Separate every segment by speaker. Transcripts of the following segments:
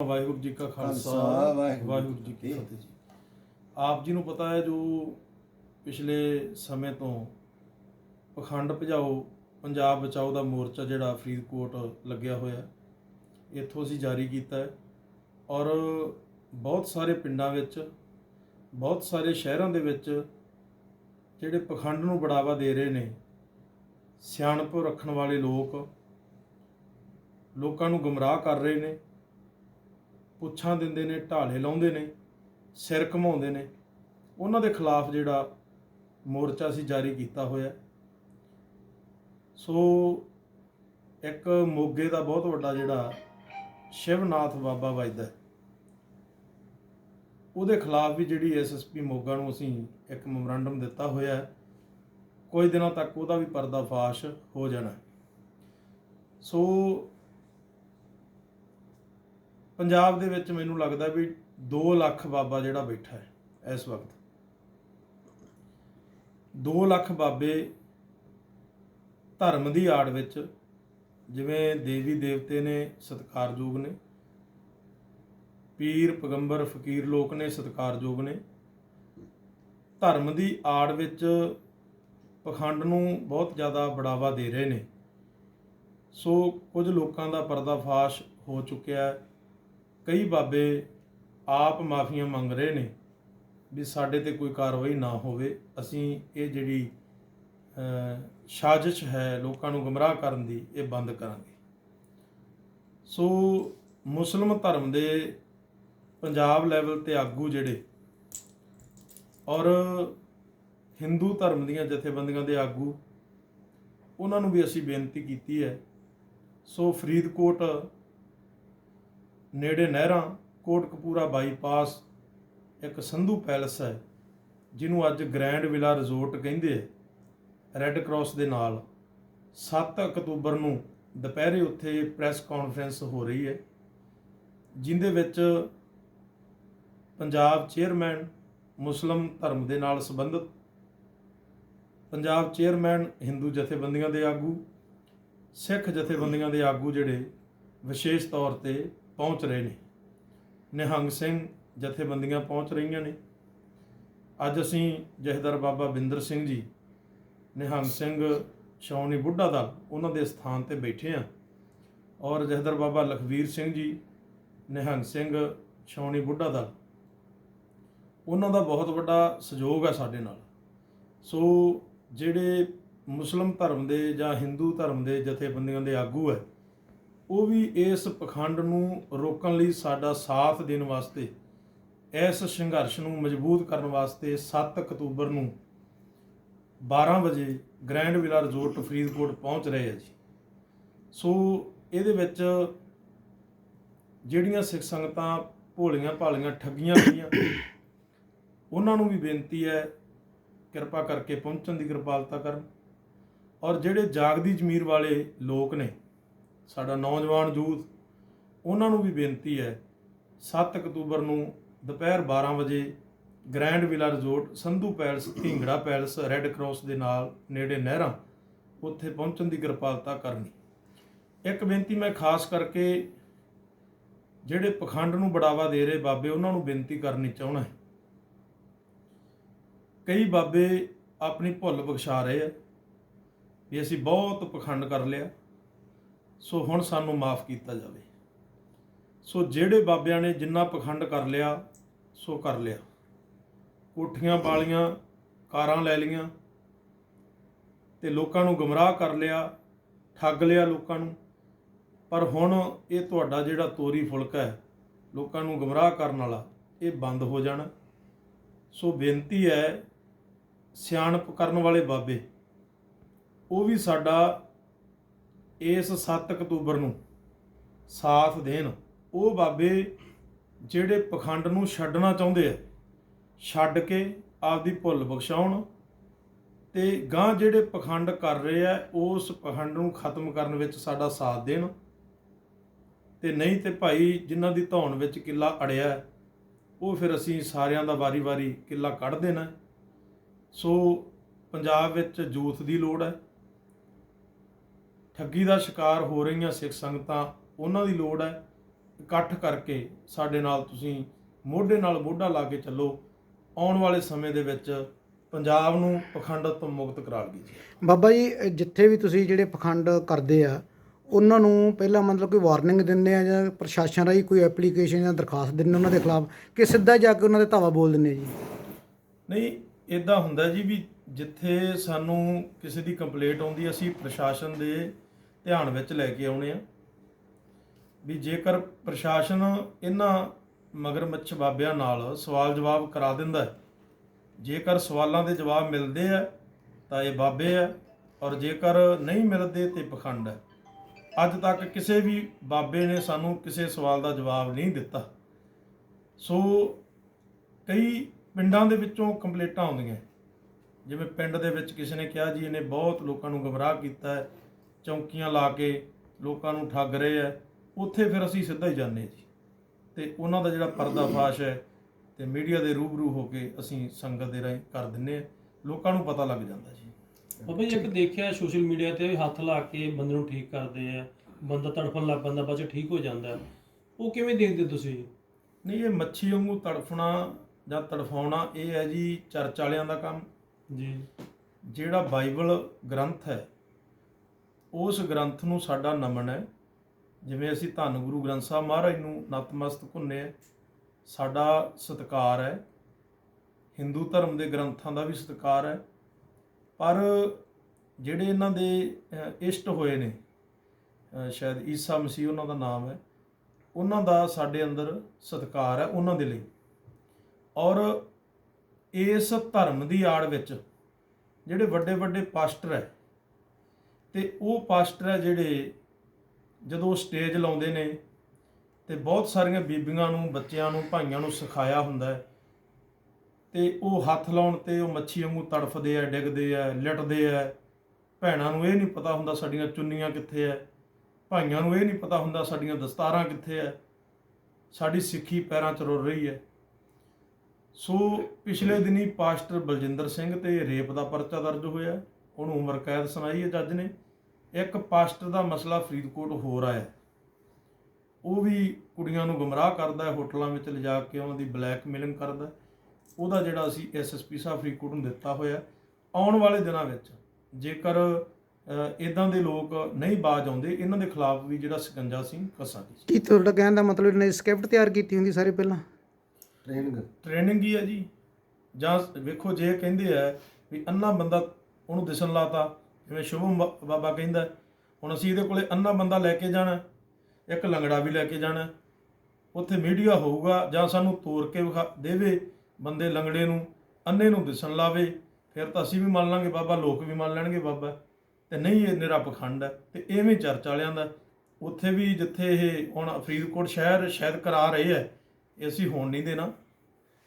Speaker 1: ਵਾਹਿਗੁਰੂ ਜੀ ਕਾ ਖਾਲਸਾ
Speaker 2: ਵਾਹਿਗੁਰੂ
Speaker 1: ਜੀ ਕੀ ਫਤਿਹ ਜੀ। ਆਪ ਜੀ ਨੂੰ ਪਤਾ ਹੈ ਜੋ ਪਿਛਲੇ ਸਮੇਂ ਤੋਂ ਪਖੰਡ ਭਜਾਓ ਪੰਜਾਬ ਬਚਾਓ ਦਾ ਮੋਰਚਾ ਜਿਹੜਾ ਫਰੀਦਕੋਟ ਲੱਗਿਆ ਹੋਇਆ ਇੱਥੋਂ ਅਸੀਂ ਜਾਰੀ ਕੀਤਾ ਹੈ। ਔਰ ਬਹੁਤ ਸਾਰੇ ਪਿੰਡਾਂ ਵਿੱਚ ਬਹੁਤ ਸਾਰੇ ਸ਼ਹਿਰਾਂ ਦੇ ਵਿੱਚ ਜਿਹੜੇ ਪਖੰਡ ਨੂੰ ਬੜਾਵਾ ਦੇ ਰਹੇ ਨੇ ਸਿਆਣਪ ਰੱਖਣ ਵਾਲੇ ਲੋਕ ਲੋਕਾਂ ਨੂੰ ਗੁੰਮਰਾਹ ਕਰ ਰਹੇ ਨੇ। ਪੁੱਛਾਂ ਦਿੰਦੇ ਨੇ, ਢਾਲੇ ਲਾਉਂਦੇ ਨੇ, ਸਿਰ ਘਮਾਉਂਦੇ ਨੇ। ਉਹਨਾਂ ਦੇ ਖਿਲਾਫ ਜਿਹੜਾ ਮੋਰਚਾ ਅਸੀਂ ਜਾਰੀ ਕੀਤਾ ਹੋਇਆ। ਸੋ ਇੱਕ ਮੋਗੇ ਦਾ ਬਹੁਤ ਵੱਡਾ ਜਿਹੜਾ ਸ਼ਿਵਨਾਥ ਬਾਬਾ ਵੱਜਦਾ ਉਹਦੇ ਖਿਲਾਫ ਵੀ ਜਿਹੜੀ ਐਸਐਸਪੀ ਮੋਗਾ ਨੂੰ ਅਸੀਂ ਇੱਕ ਮੈਮੋਰੰਡਮ ਦਿੱਤਾ ਹੋਇਆ ਹੈ। ਕੁਝ ਦਿਨਾਂ ਤੱਕ ਉਹਦਾ ਵੀ ਪਰਦਾਫਾਸ਼ ਹੋ ਜਾਣਾ ਸੋ ਪੰਜਾਬ ਦੇ ਵਿੱਚ ਮੈਨੂੰ ਲੱਗਦਾ ਵੀ 2 ਲੱਖ ਬਾਬਾ ਜਿਹੜਾ ਬੈਠਾ ਹੈ ਇਸ ਵਕਤ। 2 ਲੱਖ ਬਾਬੇ ਧਰਮ ਦੀ ਆੜ ਵਿੱਚ ਜਿਵੇਂ ਦੇਵੀ ਦੇਵਤੇ ਨੇ ਸਤਿਕਾਰਯੋਗ ਨੇ, ਪੀਰ, ਪੈਗੰਬਰ, ਫਕੀਰ ਲੋਕ ਨੇ ਸਤਿਕਾਰਯੋਗ ਨੇ। ਧਰਮ ਦੀ ਆੜ ਵਿੱਚ ਪਖੰਡ ਨੂੰ ਬਹੁਤ ਜ਼ਿਆਦਾ ਬੜਾਵਾ ਦੇ ਰਹੇ ਨੇ। ਸੋ ਕੁਝ ਲੋਕਾਂ ਦਾ ਪਰਦਾਫਾਸ਼ ਹੋ ਚੁੱਕਿਆ ਹੈ। ਕਈ ਬਾਬੇ ਆਪ ਮਾਫੀਆਂ ਮੰਗ ਰਹੇ ਨੇ ਵੀ ਸਾਡੇ ਤੇ ਕੋਈ ਕਾਰਵਾਈ ਨਾ ਹੋਵੇ। ਅਸੀਂ ਇਹ ਜਿਹੜੀ ਸਾਜ਼ਿਸ਼ ਹੈ ਲੋਕਾਂ ਨੂੰ ਗੁੰਮਰਾਹ ਕਰਨ ਦੀ, ਇਹ ਬੰਦ ਕਰਾਂਗੇ। ਸੋ ਮੁਸਲਮ ਧਰਮ ਦੇ ਪੰਜਾਬ ਲੈਵਲ ਤੇ ਆਗੂ ਜਿਹੜੇ ਔਰ ਹਿੰਦੂ ਧਰਮ ਦੀਆਂ ਜਥੇਬੰਦੀਆਂ ਦੇ ਆਗੂ, ਉਹਨਾਂ ਨੂੰ ਵੀ ਅਸੀਂ ਬੇਨਤੀ ਕੀਤੀ ਹੈ। ਸੋ ਫਰੀਦਕੋਟ ਨੇੜੇ ਨਹਿਰਾਂ, ਕੋਟਕਪੂਰਾ ਬਾਈਪਾਸ ਇੱਕ ਸੰਧੂ ਪੈਲਸ ਹੈ, ਜਿਹਨੂੰ ਅੱਜ ਗ੍ਰੈਂਡ ਵਿਲਾ ਰਿਜ਼ੋਰਟ ਕਹਿੰਦੇ ਆ। ਰੈੱਡ ਕਰਾਸ ਦੇ ਨਾਲ 7 ਅਕਤੂਬਰ ਨੂੰ ਦੁਪਹਿਰੇ ਉੱਥੇ ਪ੍ਰੈਸ ਕਾਨਫਰੰਸ ਹੋ ਰਹੀ ਹੈ, ਜਿੰਦੇ ਵਿੱਚ ਪੰਜਾਬ ਚੇਅਰਮੈਨ, ਮੁਸਲਮ ਧਰਮ ਦੇ ਨਾਲ ਸੰਬੰਧਿਤ, ਪੰਜਾਬ ਚੇਅਰਮੈਨ ਹਿੰਦੂ ਜਥੇਬੰਦੀਆਂ ਦੇ ਆਗੂ, ਸਿੱਖ ਜਥੇਬੰਦੀਆਂ ਦੇ ਆਗੂ ਜਿਹੜੇ ਵਿਸ਼ੇਸ਼ ਤੌਰ ਤੇ ਪਹੁੰਚ ਰਹੇ ਨੇ। ਨਿਹੰਗ ਸਿੰਘ ਜਥੇਬੰਦੀਆਂ ਪਹੁੰਚ ਰਹੀਆਂ ਨੇ। ਅੱਜ ਅਸੀਂ ਜਹਦਰ ਬਾਬਾ ਬਿੰਦਰ ਸਿੰਘ ਜੀ, ਨਿਹੰਗ ਸਿੰਘ ਸ਼ੌਣੀ ਬੁੱਢਾ ਦਲ, ਉਹਨਾਂ ਦੇ ਸਥਾਨ ਤੇ ਬੈਠੇ ਆ ਔਰ ਜਹਦਰ ਬਾਬਾ ਲਖਵੀਰ ਸਿੰਘ ਜੀ, ਨਿਹੰਗ ਸਿੰਘ ਸ਼ੌਣੀ ਬੁੱਢਾ ਦਲ। ਉਹਨਾਂ ਦਾ ਬਹੁਤ ਵੱਡਾ ਸਹਿਯੋਗ ਹੈ ਸਾਡੇ ਨਾਲ। ਸੋ ਜਿਹੜੇ ਮੁਸਲਮ ਧਰਮ ਦੇ ਜਾਂ ਹਿੰਦੂ ਧਰਮ ਦੇ ਜਥੇਬੰਦੀਆਂ ਦੇ ਆਗੂ ਹੈ ਉਹ ਵੀ ਇਸ ਪਖੰਡ ਨੂੰ ਰੋਕਣ ਲਈ ਸਾਡਾ ਸਾਥ ਦੇਣ ਵਾਸਤੇ, ਇਸ ਸੰਘਰਸ਼ ਨੂੰ ਮਜ਼ਬੂਤ ਕਰਨ ਵਾਸਤੇ 7 ਅਕਤੂਬਰ ਨੂੰ 12 ਵਜੇ ਗ੍ਰੈਂਡ ਵਿਲਾ ਰਿਜ਼ੋਰਟ ਫਰੀਦਕੋਟ ਪਹੁੰਚ ਰਹੇ ਆ ਜੀ। ਸੋ ਇਹਦੇ ਵਿੱਚ ਜਿਹੜੀਆਂ ਸਿੱਖ ਸੰਗਤਾਂ ਭੋਲੀਆਂ ਭਾਲੀਆਂ ਠੱਗੀਆਂ ਗਈਆਂ ਉਹਨਾਂ ਨੂੰ ਵੀ ਬੇਨਤੀ ਹੈ ਕਿਰਪਾ ਕਰਕੇ ਪਹੁੰਚਣ ਦੀ ਕਿਰਪਾਲਤਾ ਕਰਨ। ਔਰ ਜਿਹੜੇ ਜਾਗਦੀ ਜ਼ਮੀਰ ਵਾਲੇ ਲੋਕ ਨੇ ਸਾਡਾ ਨੌਜਵਾਨ ਯੂਥ, ਉਹਨਾਂ ਨੂੰ ਵੀ ਬੇਨਤੀ ਹੈ 7 ਅਕਤੂਬਰ ਨੂੰ ਦੁਪਹਿਰ 12 ਵਜੇ grand villa resort Sandhu palace, Dhingra palace, red cross ਦੇ ਨਾਲ ਨੇੜੇ ਨਹਿਰਾਂ, ਉੱਥੇ ਪਹੁੰਚਣ ਦੀ ਕਿਰਪਾਲਤਾ ਕਰਨੀ। ਇੱਕ ਬੇਨਤੀ ਮੈਂ ਖਾਸ ਕਰਕੇ ਜਿਹੜੇ ਪਖੰਡ ਨੂੰ ਬੜਾਵਾ ਦੇ ਰਹੇ ਬਾਬੇ, ਉਹਨਾਂ ਨੂੰ ਬੇਨਤੀ ਕਰਨੀ ਚਾਹਣਾ ਹੈ। ਕਈ ਬਾਬੇ ਆਪਣੀ ਭੁੱਲ ਬਖਸ਼ਾ ਰਹੇ ਆ ਵੀ ਅਸੀਂ ਬਹੁਤ ਪਖੰਡ ਕਰ ਲਿਆ। ਸੋ ਹੁਣ ਸਾਨੂੰ ਮਾਫ ਕੀਤਾ ਜਾਵੇ। ਸੋ ਜਿਹੜੇ ਬਾਬਿਆਂ ਨੇ ਜਿੰਨਾ ਪਖੰਡ ਕਰ ਲਿਆ, ਸੋ ਕਰ ਲਿਆ। ਕੋਠੀਆਂ ਪਾਲੀਆਂ ਕਾਰਾਂ ਲੈ ਲੀਆਂ ਤੇ ਲੋਕਾਂ ਨੂੰ ਗਮਰਾਹ ਕਰ ਲਿਆ, ਠੱਗ ਲਿਆ ਲੋਕਾਂ ਨੂੰ। ਪਰ ਹੁਣ ਇਹ ਤੁਹਾਡਾ ਜਿਹੜਾ ਤੋਰੀ ਫੁਲਕਾ ਹੈ, ਲੋਕਾਂ ਨੂੰ ਗਮਰਾਹ ਕਰਨ ਵਾਲਾ, ਇਹ ਬੰਦ ਹੋ ਜਾਣਾ। ਸੋ ਬੇਨਤੀ ਹੈ, ਸਿਆਣਪ ਕਰਨ ਵਾਲੇ ਬਾਬੇ, ਉਹ ਵੀ ਸਾਡਾ ਇਸ 7 ਅਕਤੂਬਰ ਨੂੰ ਸਾਥ ਦੇਣ। ਉਹ ਬਾਬੇ ਜਿਹੜੇ ਪਖੰਡ ਨੂੰ ਛੱਡਣਾ ਚਾਹੁੰਦੇ ਆ, ਛੱਡ ਕੇ ਆਪਦੀ ਭੁੱਲ ਬਖਸ਼ਾਉਣ ਤੇ ਗਾਂ ਜਿਹੜੇ ਪਖੰਡ ਕਰ ਰਹੇ ਆ, ਉਸ ਪਖੰਡ ਨੂੰ ਖਤਮ ਕਰਨ ਵਿੱਚ ਸਾਡਾ ਸਾਥ ਦੇਣ। ਤੇ ਨਹੀਂ ਤੇ ਭਾਈ ਜਿਨ੍ਹਾਂ ਦੀ ਧੌਣ ਵਿੱਚ ਕਿੱਲਾ ਅੜਿਆ, ਉਹ ਫਿਰ ਅਸੀਂ ਸਾਰਿਆਂ ਦਾ ਵਾਰੀ-ਵਾਰੀ ਕਿੱਲਾ ਕੱਢ ਦੇਣਾ। ਸੋ ਪੰਜਾਬ ਵਿੱਚ ਜੂਥ ਦੀ ਲੋੜ ਹੈ। ਠੱਗੀ ਦਾ ਸ਼ਿਕਾਰ ਹੋ ਰਹੀਆਂ ਸਿੱਖ ਸੰਗਤਾਂ ਉਹਨਾਂ ਦੀ ਲੋੜ ਹੈ ਇਕੱਠ ਕਰਕੇ ਸਾਡੇ ਨਾਲ ਤੁਸੀਂ ਮੋਢੇ ਨਾਲ ਮੋਢਾ ਲਾ ਕੇ ਚੱਲੋ। ਆਉਣ ਵਾਲੇ ਸਮੇਂ ਦੇ ਵਿੱਚ ਪੰਜਾਬ ਨੂੰ ਪਖੰਡਤ ਤੋਂ ਮੁਕਤ ਕਰਾ ਲਈਏ ਜੀ।
Speaker 2: ਬਾਬਾ ਜੀ ਜਿੱਥੇ ਵੀ ਤੁਸੀਂ ਜਿਹੜੇ ਪਖੰਡ ਕਰਦੇ ਆ ਉਹਨਾਂ ਨੂੰ ਪਹਿਲਾਂ ਮਤਲਬ ਕੋਈ ਵਾਰਨਿੰਗ ਦਿੰਦੇ ਆ ਜਾਂ ਪ੍ਰਸ਼ਾਸਨ ਰਾਹੀਂ ਕੋਈ ਐਪਲੀਕੇਸ਼ਨ ਜਾਂ ਦਰਖਾਸਤ ਦਿੰਦੇ ਉਹਨਾਂ ਦੇ ਖਿਲਾਫ ਕਿ ਸਿੱਧਾ ਜਾ ਕੇ ਉਹਨਾਂ ਦੇ ਧਾਵਾ ਬੋਲ ਦਿੰਦੇ ਜੀ?
Speaker 1: ਨਹੀਂ ਇਦਾਂ ਹੁੰਦਾ ਜੀ ਵੀ ਜਿੱਥੇ ਸਾਨੂੰ ਕਿਸੇ ਦੀ ਕੰਪਲੇਂਟ ਆਉਂਦੀ ਅਸੀਂ ਪ੍ਰਸ਼ਾਸਨ ਦੇ ਧਿਆਨ ਵਿੱਚ ਲੈ ਕੇ ਆਉਣੇ ਆ। ਵੀ ਜੇਕਰ ਪ੍ਰਸ਼ਾਸਨ ਇਹਨਾਂ ਮਗਰਮੱਛ ਬਾਬਿਆਂ ਨਾਲ ਸਵਾਲ ਜਵਾਬ ਕਰਾ ਦਿੰਦਾ ਹੈ, ਜੇਕਰ ਸਵਾਲਾਂ ਦੇ ਜਵਾਬ ਮਿਲਦੇ ਆ, ਤਾਂ ਇਹ ਬਾਬੇ ਆ, ਔਰ ਜੇਕਰ ਨਹੀਂ ਮਿਲਦੇ ਤੇ ਪਖੰਡ ਹੈ। ਅੱਜ ਤੱਕ ਕਿਸੇ ਵੀ ਬਾਬੇ ਨੇ ਸਾਨੂੰ ਕਿਸੇ ਸਵਾਲ ਦਾ ਜਵਾਬ ਨਹੀਂ ਦਿੱਤਾ। ਸੋ ਕਈ ਪਿੰਡਾਂ ਦੇ ਵਿੱਚੋਂ ਕੰਪਲੇਂਟਾਂ ਆਉਂਦੀਆਂ। ਜਿਵੇਂ ਪਿੰਡ ਦੇ ਵਿੱਚ ਕਿਸੇ ਨੇ ਕਿਹਾ ਜੀ, ਇਹਨੇ ਬਹੁਤ ਲੋਕਾਂ ਨੂੰ ਗਮਰਾਹ ਕੀਤਾ ਹੈ। ਚੌਂਕੀਆਂ ਲਾ ਕੇ ਲੋਕਾਂ ਨੂੰ ਠੱਗ ਰਹੇ ਆ ਉੱਥੇ ਫਿਰ ਅਸੀਂ ਸਿੱਧਾ ਹੀ ਜਾਂਦੇ ਜੀ। ਤੇ ਉਹਨਾਂ ਦਾ ਜਿਹੜਾ ਪਰਦਾਫਾਸ਼ ਹੈ ਤੇ ਮੀਡੀਆ ਦੇ ਰੂਬਰੂ ਹੋ ਕੇ ਅਸੀਂ ਸੰਗਤ ਦੇ ਰਾਹੀਂ ਕਰ ਦਿੰਨੇ ਆ ਲੋਕਾਂ ਨੂੰ ਪਤਾ ਲੱਗ ਜਾਂਦਾ ਜੀ।
Speaker 3: ਬਾਬਾ ਜੀ ਇੱਕ ਦੇਖਿਆ ਸੋਸ਼ਲ ਮੀਡੀਆ ਤੇ ਵੀ ਹੱਥ ਲਾ ਕੇ ਬੰਦੇ ਨੂੰ ਠੀਕ ਕਰਦੇ ਆ ਬੰਦਾ ਤੜਫਣ ਲੱਗ ਪੈਂਦਾ ਬਾਅਦ 'ਚ ਠੀਕ ਹੋ ਜਾਂਦਾ। ਉਹ ਕਿਵੇਂ ਦੇਖਦੇ ਤੁਸੀਂ?
Speaker 1: ਨਹੀਂ ਇਹ ਮੱਛੀ ਵਾਂਗੂ ਤੜਫਣਾ ਜਾਂ ਤੜਫਾਉਣਾ ਇਹ ਹੈ ਜੀ ਚਰਚ ਵਾਲਿਆਂ ਦਾ ਕੰਮ।
Speaker 3: ਜੀ।
Speaker 1: ਜਿਹੜਾ ਬਾਈਬਲ ਗ੍ਰੰਥ ਹੈ ਉਸ ਗ੍ਰੰਥ ਨੂੰ ਸਾਡਾ ਨਮਨ ਹੈ। ਜਿਵੇਂ ਅਸੀਂ ਧੰਨ ਗੁਰੂ ਗ੍ਰੰਥ ਸਾਹਿਬ ਮਹਾਰਾਜ ਨੂੰ ਨਤਮਸਤਕ ਹੁੰਨੇ ਆ ਸਾਡਾ ਸਤਿਕਾਰ ਹੈ। ਹਿੰਦੂ ਧਰਮ ਦੇ ਗ੍ਰੰਥਾਂ ਦਾ ਵੀ ਸਤਿਕਾਰ ਹੈ। ਪਰ ਜਿਹੜੇ ਇਹਨਾਂ ਦੇ ਇਸ਼ਟ ਹੋਏ ਨੇ ਸ਼ਾਇਦ ਈਸਾ ਮਸੀਹ ਉਹਨਾਂ ਦਾ ਨਾਮ ਹੈ, ਉਹਨਾਂ ਦਾ ਸਾਡੇ ਅੰਦਰ ਸਤਿਕਾਰ ਹੈ ਉਹਨਾਂ ਦੇ ਲਈ। ਔਰ ਇਸ ਧਰਮ ਦੀ ਆੜ ਵਿੱਚ ਜਿਹੜੇ ਵੱਡੇ ਵੱਡੇ ਪਾਸਟਰ ਹੈ ਤੇ ਉਹ ਪਾਸਟਰ ਹੈ ਜਿਹੜੇ ਜਦੋਂ ਸਟੇਜ ਲਾਉਂਦੇ ਨੇ ਤੇ ਬਹੁਤ ਸਾਰੀਆਂ ਬੀਬੀਆਂ ਨੂੰ, ਬੱਚਿਆਂ ਨੂੰ, ਭਾਈਆਂ ਨੂੰ ਸਿਖਾਇਆ ਹੁੰਦਾ ਹੈ। ਤੇ ਉਹ ਹੱਥ ਲਾਉਣ ਤੇ ਉਹ ਮੱਛੀ ਵਾਂਗੂ ਤੜਫਦੇ ਆ, ਡਿੱਗਦੇ ਆ, ਲਿਟਦੇ ਆ। ਭੈਣਾਂ ਨੂੰ ਇਹ ਨਹੀਂ ਪਤਾ ਹੁੰਦਾ ਸਾਡੀਆਂ ਚੁੰਨੀਆਂ ਕਿੱਥੇ ਐ ਭਾਈਆਂ ਨੂੰ ਇਹ ਨਹੀਂ ਪਤਾ ਹੁੰਦਾ ਸਾਡੀਆਂ ਦਸਤਾਰਾਂ ਕਿੱਥੇ ਐ ਸਾਡੀ ਸਿੱਖੀ ਪੈਰਾਂ 'ਚ ਰੁਲ ਰਹੀ ਹੈ। ਸੋ ਪਿਛਲੇ ਦਿਨੀ ਪਾਸਟਰ ਬਲਜਿੰਦਰ ਸਿੰਘ ਤੇ ਰੇਪ ਦਾ ਪਰਚਾ ਦਰਜ ਹੋਇਆ। ਉਹਨੂੰ ਉਮਰ ਕੈਦ ਸੁਣਾਈ ਹੈ ਜੱਜ ਨੇ। ਇੱਕ ਪਾਸਟਰ ਦਾ ਮਸਲਾ ਫਰੀਦਕੋਟ ਹੋਰ ਆਇਆ। ਉਹ ਵੀ ਕੁੜੀਆਂ ਨੂੰ ਗੁੰਮਰਾਹ ਕਰਦਾ ਹੈ ਹੋਟਲਾਂ ਵਿੱਚ ਲਿਜਾ ਕੇ ਉਹਨਾਂ ਦੀ ਬਲੈਕਮੇਲਿੰਗ ਕਰਦਾ। ਉਹਦਾ ਜਿਹੜਾ ਅਸੀਂ ਐਸਐਸਪੀ ਸਾਹਿਬ ਫਰੀਦਕੋਟ ਨੂੰ ਦਿੱਤਾ ਹੋਇਆ ਆਉਣ ਵਾਲੇ ਦਿਨਾਂ ਵਿੱਚ ਜੇਕਰ ਇਦਾਂ ਦੇ ਲੋਕ ਨਹੀਂ ਬਾਜ ਆਉਂਦੇ ਇਹਨਾਂ ਦੇ ਖਿਲਾਫ ਵੀ ਜਿਹੜਾ ਸਕੰਜਾ ਸਿੰਘ ਕੱਸਾਂਗੇ
Speaker 2: ਕੀ ਤੁਹਾਡਾ ਕਹਿਣ ਦਾ ਮਤਲਬ ਇਹਨੇ ਸਕ੍ਰਿਪਟ ਤਿਆਰ ਕੀਤੀ ਹੁੰਦੀ ਸਾਰੇ ਪਹਿਲਾਂ?
Speaker 1: ਟ੍ਰੇਨਿੰਗ ਹੀ ਹੈ ਜੀ। ਜਾਂ ਵੇਖੋ ਜੇ ਇਹ ਕਹਿੰਦੇ ਆ ਵੀ ਅੰਨਾ ਬੰਦਾ ਉਹਨੂੰ ਦਿਸਣ ਲਾਤਾ, ਜਿਵੇਂ ਸ਼ੁਭਮ ਬਾ- ਬਾਬਾ ਕਹਿੰਦਾ ਹੁਣ ਅਸੀਂ ਇਹਦੇ ਕੋਲੇ ਅੰਨਾ ਬੰਦਾ ਲੈ ਕੇ ਜਾਣਾ ਇੱਕ ਲੰਗੜਾ ਵੀ ਲੈ ਕੇ ਜਾਣਾ ਉੱਥੇ ਮੀਡੀਆ ਹੋਊਗਾ ਜਾਂ ਸਾਨੂੰ ਤੋਰ ਕੇ ਵਿਖਾ, ਦੇਵੇ ਬੰਦੇ ਲੰਗੜੇ ਨੂੰ, ਅੰਨੇ ਨੂੰ ਦਿਸਣ ਲਾਵੇ, ਫਿਰ ਤਾਂ ਅਸੀਂ ਵੀ ਮੰਨ ਲਾਂਗੇ ਬਾਬਾ, ਲੋਕ ਵੀ ਮੰਨ ਲੈਣਗੇ ਬਾਬਾ। ਤੇ ਨਹੀਂ, ਇਹ ਨਿਰਾ ਪਖੰਡ ਹੈ, ਤੇ ਐਵੇਂ ਚਰਚ ਵਾਲਿਆਂ ਦਾ। ਉੱਥੇ ਵੀ ਜਿੱਥੇ ਇਹ ਹੁਣ ਫਰੀਦਕੋਟ ਸ਼ਹਿਰ, ਸ਼ਾਇਦ ਕਰਾ ਰਹੇ ਹੈ, ਇਹ ਅਸੀਂ ਹੋਣ ਨਹੀਂ ਦੇਣਾ।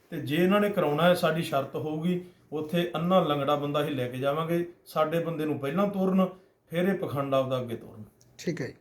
Speaker 1: ਤੇ ਜੇ ਇਹਨਾਂ ਨੇ ਕਰਾਉਣਾ ਹੈ, ਸਾਡੀ ਸ਼ਰਤ ਹੋਊਗੀ। ਉੱਥੇ ਅੰਨਾ ਲੰਗੜਾ ਬੰਦਾ ਹੀ ਲੈ ਕੇ ਜਾਵਾਂਗੇ, ਸਾਡੇ ਬੰਦੇ ਨੂੰ ਪਹਿਲਾਂ ਤੋਰਨ, ਫਿਰ ਇਹ ਪਖੰਡ ਆਪਦਾ ਅੱਗੇ ਤੋਰਨ।
Speaker 2: ਠੀਕ ਹੈ ਜੀ।